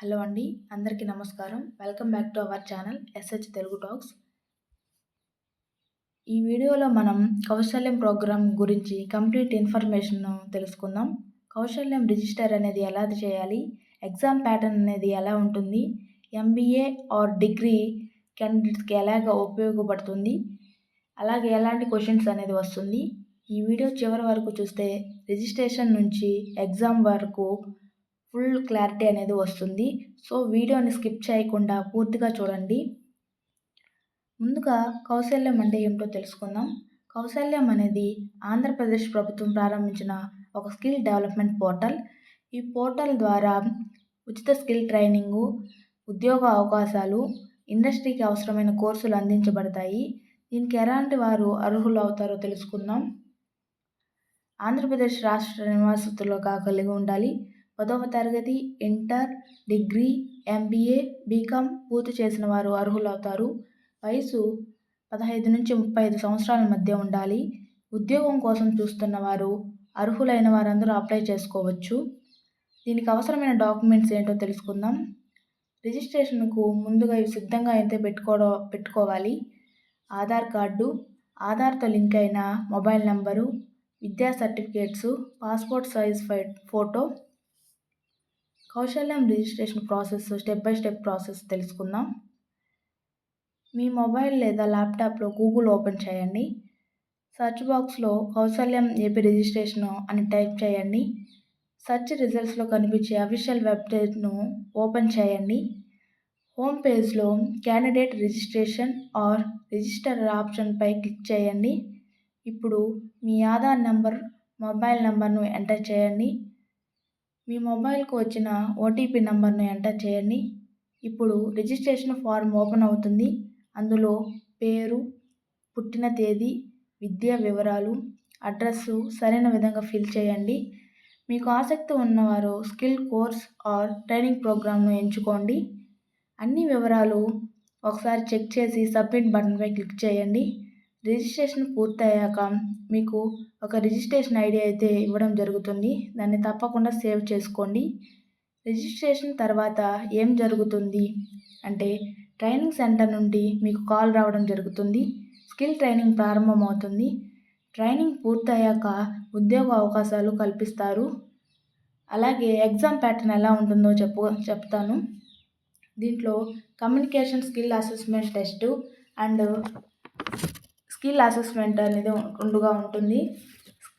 Hello అండి అందరికీ నమస్కారం. Welcome back to our channel SH Telugu talks. ఈ వీడియోలో మనం కౌశల్యం ప్రోగ్రామ్ గురించి కంప్లీట్ ఇన్ఫర్మేషన్ తెలుసుకుందాం. కౌశల్యం రిజిస్టర్ అనేది ఎలా చేయాలి? ఎగ్జామ్ ప్యాటర్న్ అనేది ఎలా ఉంటుంది? ఎంబీఏ ఆర్ డిగ్రీ క్యాండిడేట్స్కి ఎలాగ ఉపయోగపడుతుంది? అలాగే ఎలాంటి క్వశ్చన్స్ అనేది వస్తుంది? ఈ వీడియో చివరి వరకు చూస్తే రిజిస్ట్రేషన్ నుంచి ఎగ్జామ్ వరకు ఫుల్ క్లారిటీ అనేది వస్తుంది. సో వీడియోని స్కిప్ చేయకుండా పూర్తిగా చూడండి. ముందుగా కౌశల్యం అంటే ఏమిటో తెలుసుకుందాం. కౌశల్యం అనేది ఆంధ్రప్రదేశ్ ప్రభుత్వం ప్రారంభించిన ఒక స్కిల్ డెవలప్మెంట్ పోర్టల్. ఈ పోర్టల్ ద్వారా ఉచిత స్కిల్ ట్రైనింగు ఉద్యోగ అవకాశాలు ఇండస్ట్రీకి అవసరమైన కోర్సులు అందించబడతాయి. దీనికి ఎలాంటి వారు అర్హులు అవుతారో తెలుసుకుందాం. ఆంధ్రప్రదేశ్ రాష్ట్ర నివాసితులుగా కలిగి ఉండాలి. పదవ తరగతి ఇంటర్ డిగ్రీ ఎంబీఏ బీకామ్ పూర్తి చేసిన వారు అర్హులవుతారు. వయసు పదహైదు నుంచి ముప్పై ఐదు సంవత్సరాల మధ్య ఉండాలి. ఉద్యోగం కోసం చూస్తున్న వారు అర్హులైన వారందరూ అప్లై చేసుకోవచ్చు. దీనికి అవసరమైన డాక్యుమెంట్స్ ఏంటో తెలుసుకుందాం. రిజిస్ట్రేషన్కు ముందుగా ఇవి సిద్ధంగా అయితే పెట్టుకోవడం పెట్టుకోవాలి. ఆధార్ కార్డు ఆధార్తో లింక్ అయిన మొబైల్ నెంబరు విద్యా certificates passport size photo Kaushalyam registration process step by step process తెలుసుకుందాం. మీ మొబైల్ లేదా ల్యాప్టాప్లో గూగుల్ ఓపెన్ చేయండి. సెర్చ్ బాక్స్లో కౌశల్యం ఏపీ రిజిస్ట్రేషన్ అని టైప్ చేయండి. సెర్చ్ రిజల్ట్స్లో కనిపించే అఫీషియల్ వెబ్సైట్ను ఓపెన్ చేయండి. హోమ్ పేజ్లో క్యాండిడేట్ రిజిస్ట్రేషన్ ఆర్ రిజిస్టర్ ఆప్షన్పై క్లిక్ చేయండి. ఇప్పుడు మీ ఆధార్ నెంబర్ మొబైల్ నెంబర్ను ఎంటర్ చేయండి. మీ మొబైల్కు వచ్చిన ఓటీపీ నెంబర్ను ఎంటర్ చేయండి. ఇప్పుడు రిజిస్ట్రేషన్ ఫారం ఓపెన్ అవుతుంది. అందులో పేరు పుట్టిన తేదీ విద్యా వివరాలు అడ్రస్సు సరైన విధంగా ఫిల్ చేయండి. మీకు ఆసక్తి ఉన్నవారు స్కిల్ కోర్స్ ఆర్ ట్రైనింగ్ ప్రోగ్రామ్ను ఎంచుకోండి. అన్ని వివరాలు ఒకసారి చెక్ చేసి సబ్మిట్ బటన్పై క్లిక్ చేయండి. రిజిస్ట్రేషన్ పూర్తయ్యాక మీకు ఒక రిజిస్ట్రేషన్ ఐడి అయితే ఇవ్వడం జరుగుతుంది. దాన్ని తప్పకుండా సేవ్ చేసుకోండి. రిజిస్ట్రేషన్ తర్వాత ఏం జరుగుతుంది అంటే ట్రైనింగ్ సెంటర్ నుండి మీకు కాల్ రావడం జరుగుతుంది. స్కిల్ ట్రైనింగ్ ప్రారంభమవుతుంది. ట్రైనింగ్ పూర్తయ్యాక ఉద్యోగ అవకాశాలు కల్పిస్తారు. అలాగే ఎగ్జామ్ ప్యాటర్న్ ఎలా ఉంటుందో చెప్పు చెప్తాను. దీంట్లో communication skill assessment test and skill assessment అనేది రెండుగా ఉంటుంది.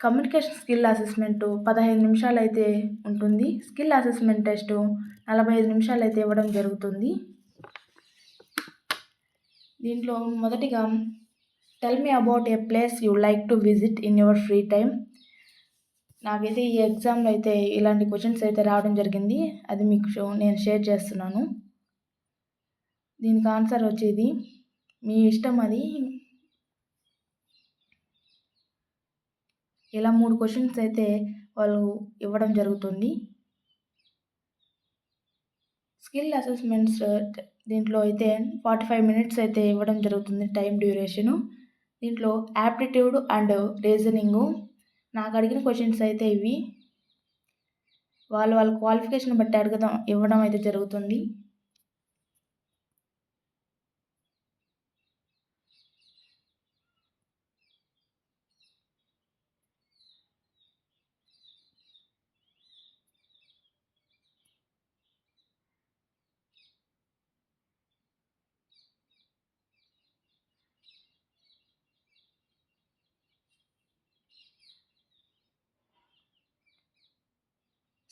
కమ్యూనికేషన్ స్కిల్ అసెస్మెంట్ పదహైదు నిమిషాలు అయితే ఉంటుంది. స్కిల్ అసెస్మెంట్ టెస్ట్ నలభై ఐదు నిమిషాలు అయితే ఇవ్వడం జరుగుతుంది. దీంట్లో మొదటిగా tell me about a place you like to visit in your free time నాకైతే ఈ ఎగ్జామ్లో అయితే ఇలాంటి క్వశ్చన్స్ అయితే రావడం జరిగింది. అది మీకు నేను షేర్ చేస్తున్నాను. దీనికి ఆన్సర్ వచ్చేది మీ ఇష్టం అది ఇలా మూడు క్వశ్చన్స్ అయితే వాళ్ళు ఇవ్వడం జరుగుతుంది. స్కిల్ అసెస్మెంట్స్ uh, దీంట్లో అయితే ఫార్టీ ఫైవ్ మినిట్స్ అయితే ఇవ్వడం జరుగుతుంది టైం డ్యూరేషను దీంట్లో యాప్టిట్యూడ్ అండ్ రీజనింగు నాకు అడిగిన క్వశ్చన్స్ అయితే ఇవి. వాళ్ళు వాళ్ళ క్వాలిఫికేషన్ బట్టి అడగడం ఇవ్వడం అయితే జరుగుతుంది.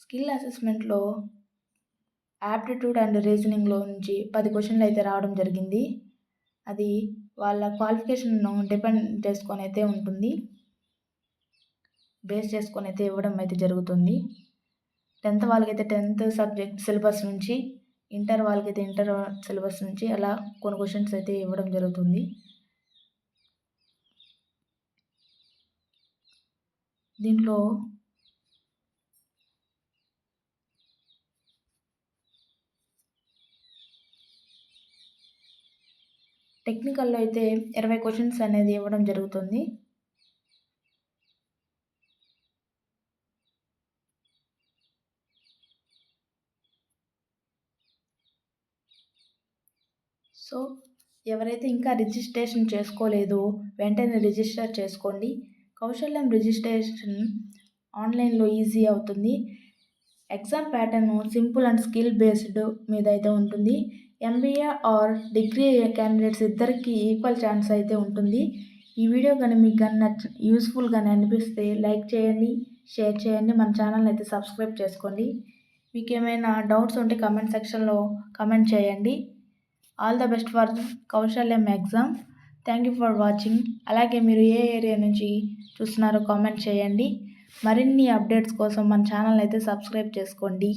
స్కిల్ అసెస్మెంట్లో యాప్టిట్యూడ్ అండ్ రీజనింగ్లో నుంచి పది క్వశ్చన్లు అయితే రావడం జరిగింది. అది వాళ్ళ క్వాలిఫికేషన్ను డిపెండ్ చేసుకొని అయితే ఉంటుంది. బేస్ చేసుకొని అయితే ఇవ్వడం అయితే జరుగుతుంది. టెన్త్ వాళ్ళకైతే టెన్త్ సబ్జెక్ట్ సిలబస్ నుంచి ఇంటర్ వాళ్ళకైతే ఇంటర్ సిలబస్ నుంచి అలా కొన్ని క్వశ్చన్స్ అయితే ఇవ్వడం జరుగుతుంది. దీంట్లో టెక్నికల్లో అయితే ఇరవై క్వశ్చన్స్ అనేది ఇవ్వడం జరుగుతుంది. సో ఎవరైతే ఇంకా రిజిస్ట్రేషన్ చేసుకోలేదో వెంటనే రిజిస్టర్ చేసుకోండి. కౌశల్యం రిజిస్ట్రేషన్ ఆన్లైన్లో ఈజీ అవుతుంది. Exam pattern simple and skill based మీద అయితే ఉంటుంది. ఎంబీఏ ఆర్ డిగ్రీ క్యాండిడేట్స్ ఇద్దరికి ఈక్వల్ ఛాన్స్ అయితే ఉంటుంది. ఈ వీడియో కానీ మీకు కానీ నచ్చ యూస్ఫుల్గానే అనిపిస్తే లైక్ చేయండి షేర్ చేయండి మన ఛానల్ అయితే సబ్స్క్రైబ్ చేసుకోండి. మీకు ఏమైనా డౌట్స్ ఉంటే కమెంట్ సెక్షన్లో కమెంట్ చేయండి. All the best for Kaushalyam exam thank you for watching అలాగే మీరు ఏ ఏరియా నుంచి చూస్తున్నారో కామెంట్ చేయండి. మరిన్ని అప్డేట్స్ కోసం మన ఛానల్ అయితే సబ్స్క్రైబ్ చేసుకోండి.